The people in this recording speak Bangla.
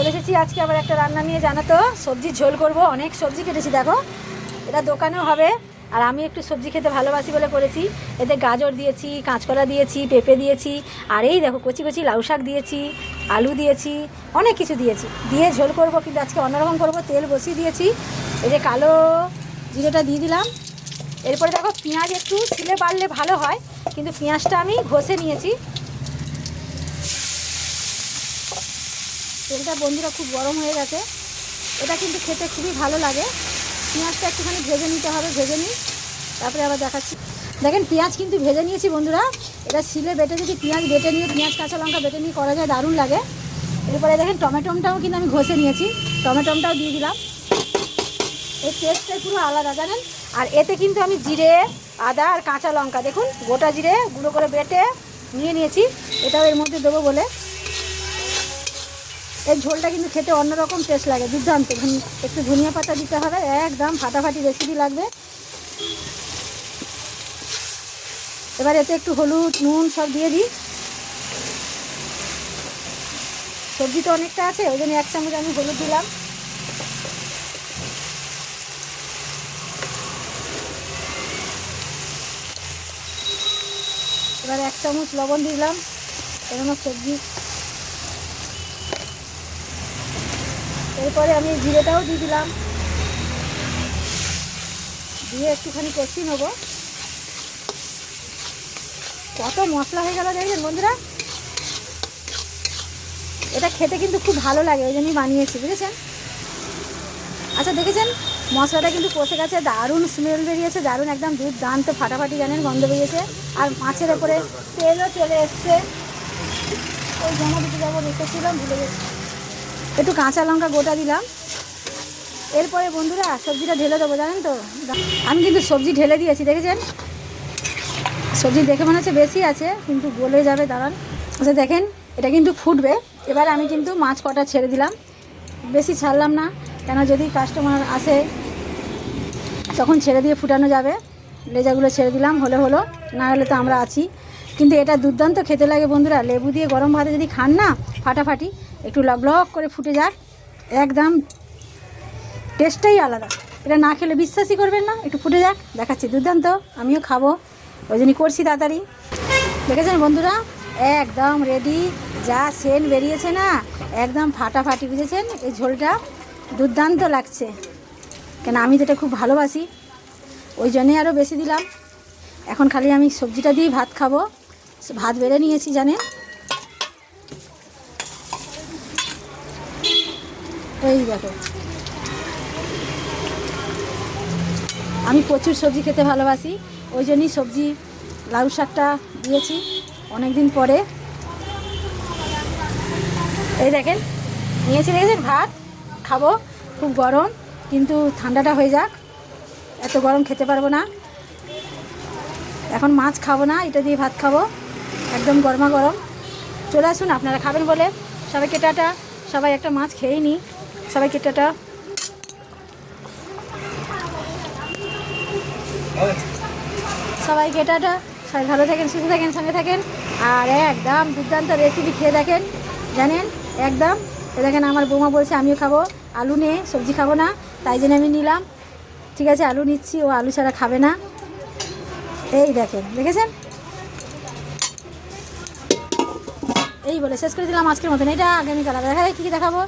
চলে এসেছি আজকে আবার একটা রান্না নিয়ে, জানো তো? সবজির ঝোল করব, অনেক সবজি কেটেছি, দেখো। এটা দোকানেও হবে, আর আমি একটু সবজি খেতে ভালোবাসি বলে করেছি। এতে গাজর দিয়েছি, কাঁচকলা দিয়েছি, পেঁপে দিয়েছি, আর এই দেখো, কচি কচি লাউ শাক দিয়েছি, আলু দিয়েছি, অনেক কিছু দিয়েছি। দিয়ে ঝোল করব, কিন্তু আজকে অন্যরকম করব, তেল বসিয়ে দিয়েছি। এই যে কালো জিরেটা দিয়ে দিলাম। এরপরে দেখো, পেঁয়াজ একটু ছিলে বাড়লে ভালো হয়, কিন্তু পেঁয়াজটা আমি ঘষে নিয়েছি। তেলটা বন্ধুরা খুব গরম হয়ে গেছে। এটা কিন্তু খেতে খুবই ভালো লাগে। পেঁয়াজটা একটুখানি ভেজে নিতে হবে, ভেজে নিই। তারপরে আবার দেখাচ্ছি। দেখেন, পেঁয়াজ কিন্তু ভেজে নিয়েছি বন্ধুরা। এটা শিলে বেটে যদি পেঁয়াজ বেটে নিয়ে, পেঁয়াজ, কাঁচা লঙ্কা বেটে নিয়ে করা যায়, দারুণ লাগে। এরপরে দেখেন, টমেটোমটাও কিন্তু আমি ঘষে নিয়েছি। টমেটোমটাও দিয়ে দিলাম। এর টেস্টটাই পুরো আলাদা, জানেন? আর এতে কিন্তু আমি জিরে, আদা আর কাঁচা লঙ্কা, দেখুন, গোটা জিরে গুঁড়ো করে বেটে নিয়ে নিয়েছি। এটাও এর মধ্যে দেবো বলে। এই ঝোলটা কিন্তু খেতে অন্যরকম টেস্ট লাগে, দুর্দান্ত। একটু ধনিয়া পাতা দিতে হবে, একদম ফাটাফাটি রেসিপি লাগবে। এবার এতে একটু হলুদ, নুন সব দিয়ে দিই। সবজি তো অনেকটা আছে, ওই জন্য এক চামচ আমি হলুদ দিলাম। এবার এক চামচ লবণ দিলাম, এরকম সবজি। এরপরে আমি জিরেটাও দিয়ে দিলাম। দিয়ে একটুখানি কষিয়ে নেব। কত মশলা হয়ে গেল দেখবেন বন্ধুরা? এটা খেতে কিন্তু খুব ভালো লাগে, ওই জন্যই বানিয়েছি, বুঝেছেন? আচ্ছা দেখেছেন? মশলাটা কিন্তু কষে গেছে, দারুণ স্মেল বেরিয়েছে, দারুণ একদম দুধ দান তো ফাটাফাটি জানেন, গন্ধ বেরিয়েছে। আর মাছের ওপরে তেলও চলে এসছে। ওই জমা দিতে যাব রেখেছিলাম, ভুলে গেছি। একটু কাঁচা লঙ্কা গোটা দিলাম। এরপরে বন্ধুরা সবজিটা ঢেলে দেবো, জানেন তো? আমি কিন্তু সবজি ঢেলে দিয়েছি, দেখেছেন? সবজি দেখে মনে হচ্ছে বেশি আছে, কিন্তু গলে যাবে, দাঁড়ান। আচ্ছা দেখেন, এটা কিন্তু ফুটবে। এবার আমি কিন্তু মাছ কটা ছেড়ে দিলাম। বেশি ছাড়লাম না, কেন যদি কাস্টমার আসে, তখন ছেড়ে দিয়ে ফুটানো যাবে। লেজাগুলো ছেড়ে দিলাম, হলে হলো, না হলে তো আমরা আছি। কিন্তু এটা দুর্দান্ত খেতে লাগে বন্ধুরা। লেবু দিয়ে গরম ভাতে যদি খান না, ফাটাফাটি একটু লক করে ফুটে যাক একদম টেস্টটাই আলাদা। এটা না খেলে বিশ্বাসই করবেন না, একটু ফুটে যাক, দেখাচ্ছি, দুর্দান্ত, আমিও খাব, ওই জন্যই করছি তাড়াতাড়ি। দেখেছেন বন্ধুরা? একদম রেডি যা সেন বেরিয়েছে না, একদম ফাটাফাটি বুঝেছেন? এই ঝোলটা দুর্দান্ত লাগছে। কেন আমি তো এটা খুব ভালোবাসি, ওই জন্যই আরও বেশি দিলাম। এখন খালি আমি সবজিটা দিয়েই ভাত খাব। ভাত বেড়ে নিয়েছি জানেন? আমি প্রচুর সবজি খেতে ভালোবাসি, ওই জন্যই সবজি, লাউ শাকটা দিয়েছি অনেক দিন পরে। এই দেখেন, নিয়েছি দেখেছেন ভাত খাব, খুব গরম, কিন্তু ঠান্ডাটা হয়ে যাক, এত গরম খেতে পারব না। এখন মাছ খাব না, এটা দিয়ে ভাত খাব, একদম গরমা গরম। চলে আসুন, আপনারা খাবেন বলে। সবাইকে টাটা, সবাই একটা মাছ খেয়েই নিই সবাইকে টাটা। সবাইকে টাটা। সবাই ভালো থাকেন, সুস্থ থাকেন, সঙ্গে থাকেন। আর একদম দুর্দান্ত রেসিপি খেয়ে দেখেন, জানেন? একদম। এ দেখেন আমার বৌমা বলছে, আমিও খাব। আলু নে সবজি খাব না। তাই জন্য আমি নিলাম। ঠিক আছে, আলু নিচ্ছি, ও আলু ছাড়া খাবে না। এই দেখেন, দেখেছেন? এই বলে শেষ করে দিলাম আজকের মতন। এটা আগামীকাল দেখা যায় কী কী দেখাবো?